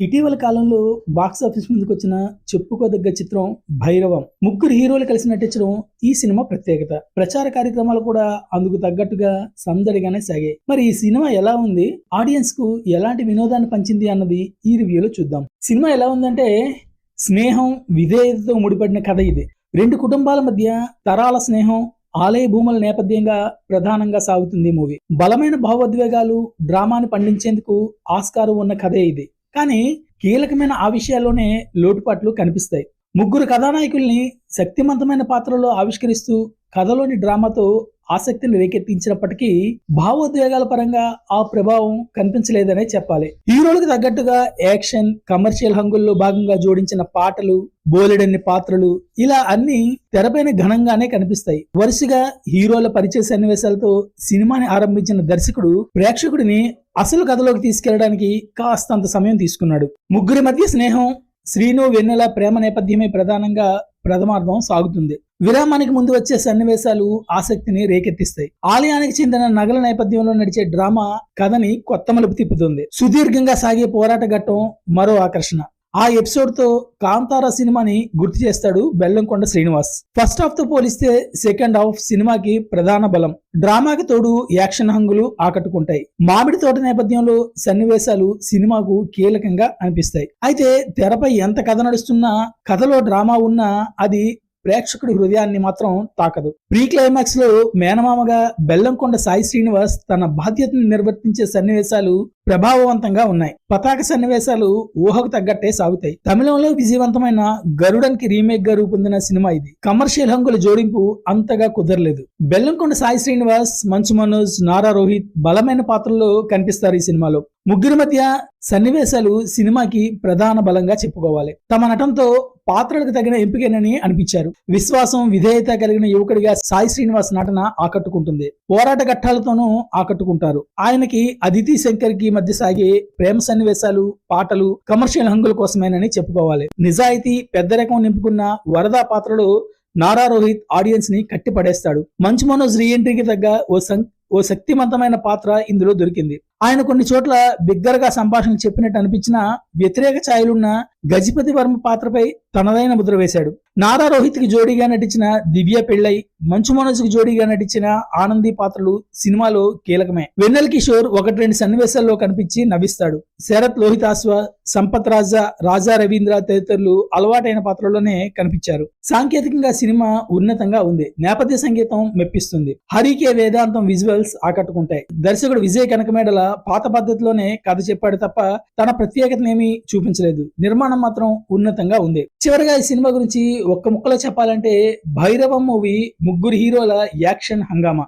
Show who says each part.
Speaker 1: ఇటీవల కాలంలో box office ముందుకు వచ్చిన చెప్పుకోదగ్గ చిత్రం భైరవం. ముగ్గురు హీరోలు కలిసి నటించడం ఈ సినిమా ప్రత్యేకత. ప్రచార కార్యక్రమాలు కూడా అందుకు తగ్గట్టుగా సందడిగానే సాగాయి. మరి ఈ సినిమా ఎలా ఉంది? ఆడియన్స్కు ఎలాంటి వినోదాన్ని పంచింది అన్నది ఈ రివ్యూలో చూద్దాం. సినిమా ఎలా ఉందంటే స్నేహం విధేయతతో ముడిపడిన కథ ఇది. రెండు కుటుంబాల మధ్య తరాల స్నేహం ఆలయ భూముల నేపథ్యంగా ప్రధానంగా సాగుతుంది ఈ మూవీ. బలమైన భావోద్వేగాలు డ్రామాని పండించేందుకు ఆస్కారం ఉన్న కథే ఇది. కానీ కీలకమైన ఆ విషయాల్లోనే లోటుపాట్లు కనిపిస్తాయి. ముగ్గురు కథానాయకుల్ని శక్తివంతమైన పాత్రలో ఆవిష్కరిస్తూ కథలోని డ్రామాతో ఆసక్తిని రేకెత్తించినప్పటికీ భావోద్వేగాల పరంగా ఆ ప్రభావం కనిపించలేదనే చెప్పాలి. హీరోలకు తగ్గట్టుగా యాక్షన్ కమర్షియల్ హంగుల్లో భాగంగా జోడించిన పాటలు బోలెడన్ని పాత్రలు ఇలా అన్ని తెరపైన ఘనంగానే కనిపిస్తాయి. వరుసగా హీరోల పరిచయ సన్నివేశాలతో సినిమాని ఆరంభించిన దర్శకుడు ప్రేక్షకుడిని అసలు కథలోకి తీసుకెళ్ళడానికి కాస్తంత సమయం తీసుకున్నాడు. ముగ్గురి మధ్య స్నేహం శ్రీను వెన్నెల ప్రేమ నేపథ్యమే ప్రధానంగా ప్రథమార్థం సాగుతుంది. విరామానికి ముందు వచ్చే సన్నివేశాలు ఆసక్తిని రేకెత్తిస్తాయి. ఆలయానికి చెందిన నగల నేపథ్యంలో నడిచే డ్రామా కథని కొత్త మలుపు తిప్పుతుంది. సుదీర్ఘంగా సాగే పోరాట ఘట్టం మరో ఆకర్షణ. ఆ ఎపిసోడ్తో కాంతారా సినిమాని గుర్తు చేస్తాడు బెల్లంకొండ శ్రీనివాస్. ఫస్ట్ హాఫ్తో పోలిస్తే సెకండ్ హాఫ్ సినిమాకి ప్రధాన బలం. డ్రామాకి తోడు యాక్షన్ హంగులు ఆకట్టుకుంటాయి. మామిడి తోట నేపథ్యంలో సన్నివేశాలు సినిమాకు కీలకంగా అనిపిస్తాయి. అయితే తెరపై ఎంత కథ నడుస్తున్నా కథలో డ్రామా ఉన్నా అది ప్రేక్షకుడి హృదయాన్ని మాత్రం తాకదు. ప్రీ క్లైమాక్స్లో మేనమామగా బెల్లంకొండ సాయి శ్రీనివాస్ తన బాధ్యతను నిర్వర్తించే సన్నివేశాలు ప్రభావవంతంగా ఉన్నాయి. పతాక సన్నివేశాలు ఊహకు తగ్గట్టే సాగుతాయి. తమిళంలో విజయవంతమైన గరుడన్కి రీమేక్గా రూపొందిన సినిమా ఇది. కమర్షియల్ హంగుల జోడింపు అంతగా కుదరలేదు. బెల్లంకొండ సాయి శ్రీనివాస్ మంచు మనోజ్ నారా రోహిత్ బలమైన పాత్రల్లో కనిపిస్తారు ఈ సినిమాలో. ముగ్గురి మధ్య సన్నివేశాలు సినిమాకి ప్రధాన బలంగా చెప్పుకోవాలి. తమ నటంతో పాత్రలకు తగిన ఎంపికేనని అనిపించారు. విశ్వాసం విధేయత కలిగిన యువకుడిగా సాయి శ్రీనివాస్ నటన ఆకట్టుకుంటుంది. పోరాట ఘట్టాలతోనూ ఆకట్టుకుంటారు. ఆయనకి అదితి శంకర్కి మధ్య సాగే ప్రేమ సన్నివేశాలు పాటలు కమర్షియల్ హంగుల కోసమేనని చెప్పుకోవాలి. నిజాయితీ పెద్ద రకం నింపుకున్న వరదా పాత్రలో నారా రోహిత్ ఆడియన్స్ని కట్టిపడేస్తాడు. మంచు మనోజ్ రీఎంట్రీకి తగ్గ ఓ సం ఓ శక్తివంతమైన పాత్ర ఇందులో దొరికింది. ఆయన కొన్ని చోట్ల బిగ్గరగా సంభాషణలు చెప్పినట్టు అనిపించిన వ్యతిరేక ఛాయలున్న గజపతి వర్మ పాత్రపై తనదైన ముద్ర వేశాడు. నారా రోహిత్కి జోడీగా నటించిన దివ్య పెళ్ళై మంచు మనోజ్కి జోడీగా నటించిన ఆనంది పాత్రలు సినిమాలో కీలకమే. వెన్నెల కిషోర్ ఒకటి రెండు సన్నివేశాల్లో కనిపించి నవ్విస్తాడు. శరత్ లోహితాస్వ సంపత్ రాజా రాజా రవీంద్ర తదితరులు అలవాటైన పాత్రలోనే కనిపించారు. సాంకేతికంగా సినిమా ఉన్నతంగా ఉంది. నేపథ్య సంగీతం మెప్పిస్తుంది. హరికే వేదాంతం విజువల్స్ ఆకట్టుకుంటాయి. దర్శకుడు విజయ్ కనకమేడల పాత పద్ధతిలోనే కథ చెప్పాడు తప్ప తన ప్రత్యేకతనేమి చూపించలేదు. నిర్మాణం మాత్రం ఉన్నతంగా ఉంది. చివరిగా ఈ సినిమా గురించి ఒక్క ముక్కలో చెప్పాలంటే భైరవం మూవీ ముగ్గురు హీరోల యాక్షన్ హంగామా.